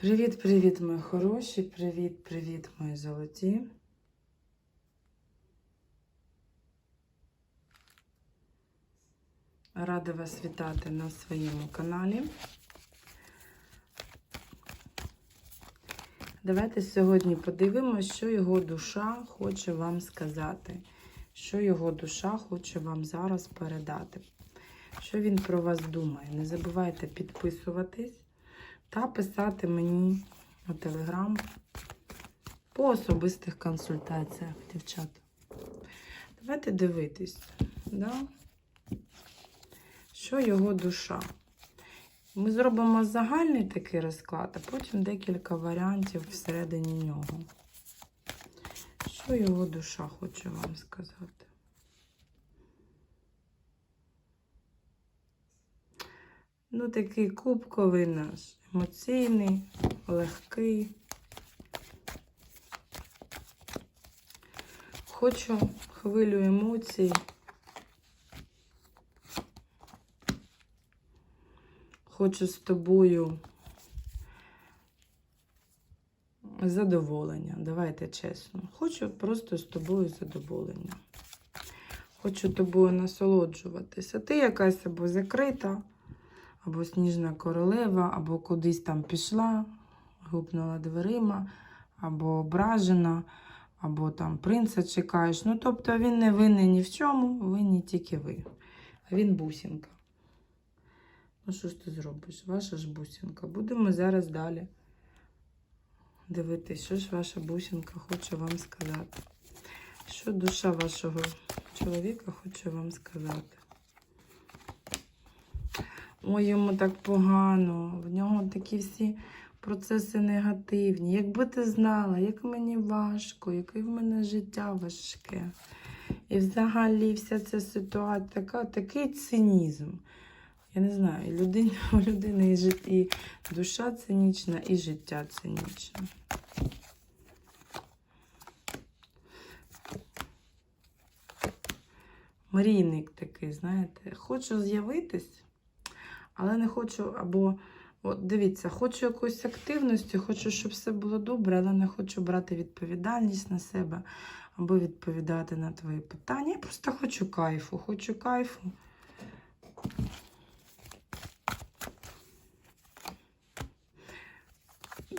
Привіт-привіт, мої хороші! Привіт-привіт, мої золоті. Рада вас вітати на своєму каналі. Давайте сьогодні подивимося, що його душа хоче вам сказати, що його душа хоче вам зараз передати. Що він про вас думає. Не забувайте підписуватись та писати мені у телеграм по особистих консультаціях, дівчата. Давайте дивитись, да? що його душа. Ми зробимо загальний такий розклад, а потім декілька варіантів всередині нього. Що його душа хоче вам сказати? Ну, такий кубковий наш, емоційний, легкий. Хочу хвилю емоцій. Хочу з тобою задоволення. Давайте чесно. Хочу просто з тобою задоволення. Хочу тобою насолоджуватися. Ти якась або закрита, або сніжна королева, або кудись там пішла, гупнула дверима, або ображена, або там принца чекаєш. Ну, тобто він не винен ні в чому, винні тільки ви. А він бусинка. Ну, що ж ти зробиш? Ваша ж бусинка. Будемо зараз далі дивитись, що ж ваша бусинка хоче вам сказати. Що душа вашого чоловіка хоче вам сказати. Ой, йому так погано, в нього такі всі процеси негативні. Якби ти знала, як мені важко, яке в мене життя важке. І взагалі вся ця ситуація, така, такий цинізм. Я не знаю, людина, у людини і, жит, і душа цинічна, і життя цинічне. Мрійник такий, знаєте, хочу з'явитись, але не хочу, або, от дивіться, хочу якоїсь активності, хочу, щоб все було добре, але не хочу брати відповідальність на себе або відповідати на твої питання. Я просто хочу кайфу, хочу кайфу.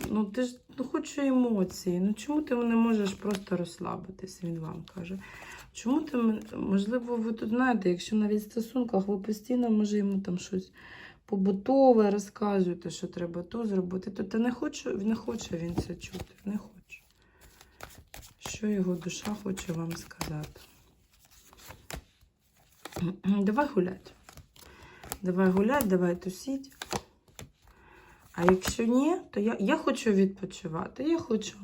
Ну, ти ж ну, хочу емоції. Ну чому ти не можеш просто розслабитись? Він вам каже. Чому ти можливо, ви тут знаєте, якщо навіть в стосунках ви постійно може йому там щось побутове розказуєте, що треба то зробити, то ти не хоче, не хоче він це чути. Не хоче. Що його душа хоче вам сказати? Давай гулять. Давай гулять, давай тусіть. А якщо ні, то я, я хочу відпочивати. Я хочу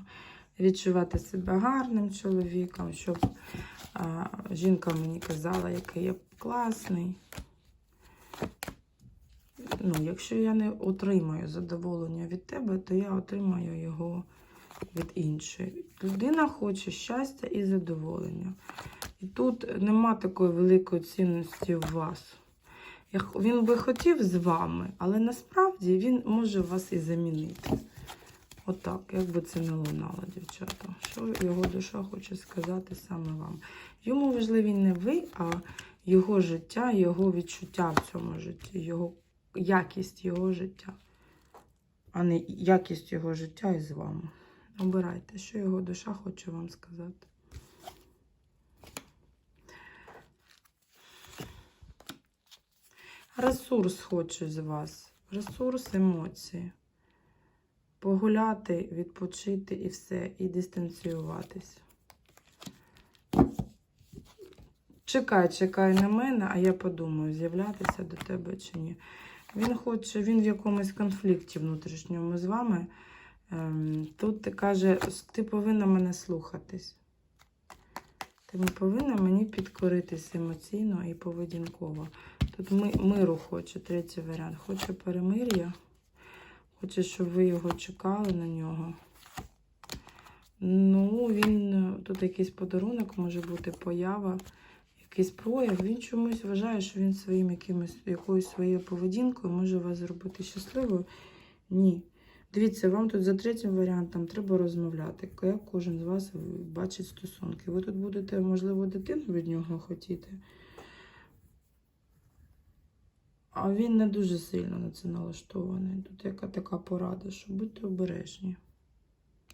відчувати себе гарним чоловіком, щоб а, жінка мені казала, який я класний. Ну, якщо я не отримаю задоволення від тебе, то я отримаю його від іншої. Людина хоче щастя і задоволення. І тут нема такої великої цінності в вас. Він би хотів з вами, але насправді він може вас і замінити. Отак, як би це не лунало, дівчата. Що його душа хоче сказати саме вам. Йому важливі не ви, а його життя, його відчуття в цьому житті, його якість його життя, а не якість його життя із вами. Обирайте, що його душа хоче вам сказати. Ресурс хочу з вас. Ресурс емоції. Погуляти, відпочити і все, і дистанціюватись. Чекай, чекай на мене, а я подумаю, з'являтися до тебе чи ні. Він хоче, він в якомусь конфлікті внутрішньому з вами. Ем, Тут каже, ти повинна мене слухатись. Ти повинна мені підкоритись емоційно і поведінково. Тут ми, миру хоче, третій варіант. Хоче перемир'я. Хоче, щоб ви його чекали на нього. Ну, він е, тут якийсь подарунок може бути, поява, якийсь прояв. Він чомусь вважає, що він своїм якимось, якоюсь своєю поведінкою може вас зробити щасливою. Ні. Дивіться, вам тут за третім варіантом треба розмовляти, як кожен з вас бачить стосунки. Ви тут будете, можливо, дитину від нього хотіти. А він не дуже сильно на це налаштований. Тут яка така порада, що будьте обережні.